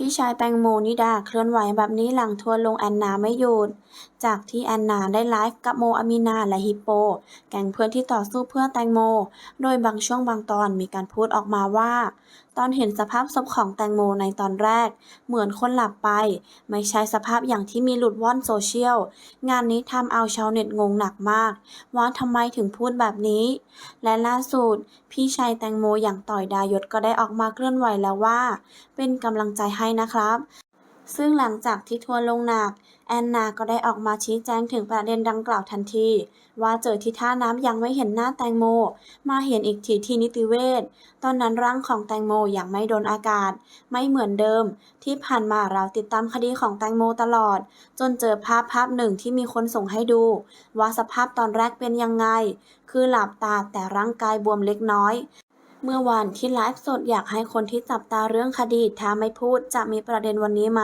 พี่ชายแตงโมนิดาเคลื่อนไหวแบบนี้หลังทัวลงแอนนาไม่หยุด จากที่แอนนาได้ไลฟ์กับโมอามินาและฮิปโป แก๊งเพื่อนที่ต่อสู้เพื่อแตงโม โดยบางช่วงบางตอนมีการพูดออกมาว่า ตอนเห็นสภาพศพของแตงโมในตอนแรก เหมือนคนหลับไป ไม่ใช่สภาพอย่างที่มีหลุดว่อนโซเชียล งานนี้ทำเอาชาวเน็ตงงหนักมาก ว่าทำไมถึงพูดแบบนี้ และล่าสุด พี่ชายแตงโมอย่างต่อยดายศก็ได้ออกมาเคลื่อนไหวแล้วว่า เป็นกำลังใจให้นะครับ ซึ่งหลังจากที่ทัวร์ลงหนัก แอนนาก็ได้ออกมาชี้แจงถึงประเด็นดังกล่าวทันที ว่าเจอที่ท่าน้ำยังไม่เห็นหน้าแตงโม มาเห็นอีกทีที่นิติเวชตอนนั้นร่างของแตงโมยังไม่โดนอากาศ ไม่เหมือนเดิม ที่ผ่านมาเราติดตามคดีของแตงโมตลอด จนเจอภาพภาพหนึ่งที่มีคนส่งให้ดู ว่าสภาพตอนแรกเป็นยังไง คือหลับตาแต่ร่างกายบวมเล็กน้อย เมื่อวานที่ไลฟ์สดอยากให้คนที่จับตาเรื่องคดี ถ้าไม่พูดจะมีประเด็นวันนี้ไหม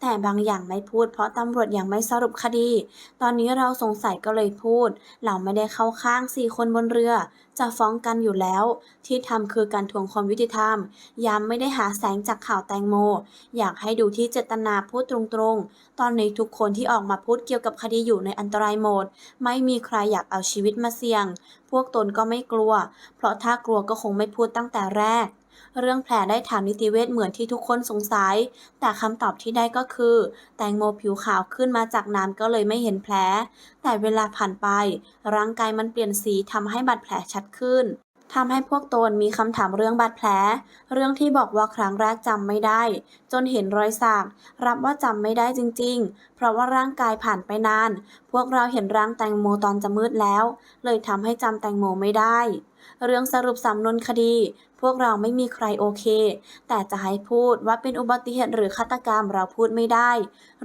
แต่บางอย่างไม่พูดเพราะตำรวจยังไม่สรุปคดี ตอนนี้เราสงสัยก็เลยพูด เราไม่ได้เข้าข้างสี่คนบนเรือจะฟ้องกันอยู่แล้ว ที่ทำคือการทวงความยุติธรรม ย้ำไม่ได้หาแสงจากข่าวแตงโม อยากให้ดูที่เจตนาพูดตรงๆ ตอนนี้ทุกคนที่ออกมาพูดเกี่ยวกับคดีอยู่ในอันตรายหมด ไม่มีใครอยากเอาชีวิตมาเสี่ยง พวกตนก็ไม่กลัว เพราะถ้ากลัวก็คงไม่พูดตั้งแต่แรก เรื่องแผลได้ถามนิติเวชเหมือนที่ทุกคนสงสัย แต่คำตอบที่ได้ก็คือ แตงโมผิวขาวขึ้นมาจากน้ำก็เลยไม่เห็นแผล แต่เวลาผ่านไป ร่างกายมันเปลี่ยนสีทำให้บาดแผลชัดขึ้น ทำให้พวกตนมีคำถามเรื่องบาดแผล เรื่องที่บอกว่าครั้งแรกจำไม่ได้ จนเห็นรอยสักรับว่าจำไม่ได้จริง ๆ เพราะว่าร่างกายผ่านไปนาน พวกเราเห็นร่างแตงโมตอนจะมืดแล้ว เลยทำให้จำแตงโมไม่ได้ เรื่องสรุปสำนวนคดี พวกเราไม่มีใครโอเค แต่จะให้พูดว่าเป็นอุบัติเหตุหรือฆาตกรรมเราพูดไม่ได้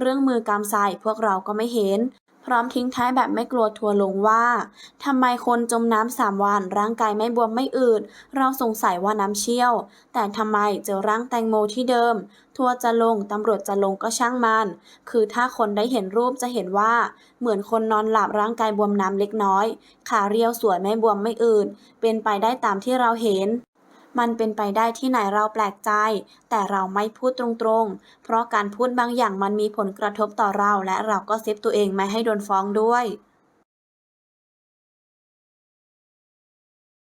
เรื่องมือกำใส่พวกเราก็ไม่เห็น ร้อมทิ้งท้ายแบบไม่กลัวทัวร์ลงว่าทำไมคนจมน้ำสามวันร่างกายไม่บวมไม่อืด เราสงสัยว่าน้ำเชี่ยว แต่ทำไมเจอร่างแตงโมที่เดิม ทัวร์จะลงตำรวจจะลงก็ช่างมัน คือถ้าคนได้เห็นรูปจะเห็นว่า เหมือนคนนอนหลับร่างกายบวมน้ำเล็กน้อย ขาเรียวสวยไม่บวมไม่อืด เป็นไปได้ตามที่เราเห็น มันเป็นไปได้ที่ไหนเราแปลกใจ แต่เราไม่พูดตรงๆ เพราะการพูดบางอย่างมันมีผลกระทบต่อเราและเราก็เซฟตัวเองไม่ให้โดนฟ้องด้วย